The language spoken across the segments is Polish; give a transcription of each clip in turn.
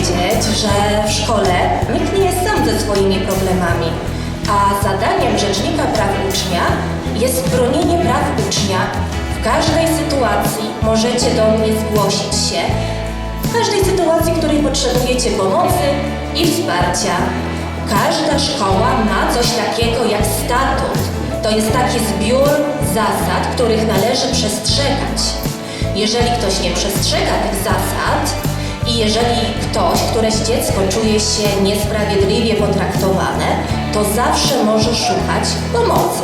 powiedzieć, że w szkole nikt nie jest sam ze swoimi problemami, a zadaniem Rzecznika Praw Ucznia jest bronienie praw ucznia. W każdej sytuacji możecie do mnie zgłosić się, w każdej sytuacji, w której potrzebujecie pomocy i wsparcia. Każda szkoła ma coś takiego jak statut. To jest taki zbiór zasad, których należy przestrzegać. Jeżeli ktoś nie przestrzega tych zasad, jeżeli ktoś, któreś dziecko czuje się niesprawiedliwie potraktowane, to zawsze może szukać pomocy.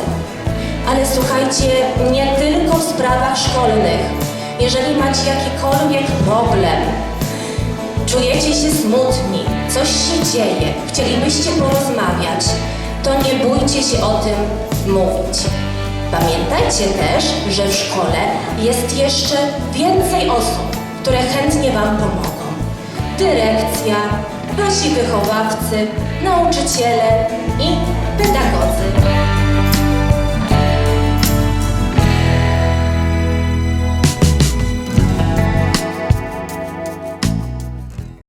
Ale słuchajcie, nie tylko w sprawach szkolnych. Jeżeli macie jakikolwiek problem, czujecie się smutni, coś się dzieje, chcielibyście porozmawiać, to nie bójcie się o tym mówić. Pamiętajcie też, że w szkole jest jeszcze więcej osób, które chętnie Wam pomogą. Dyrekcja, wasi wychowawcy, nauczyciele i pedagodzy.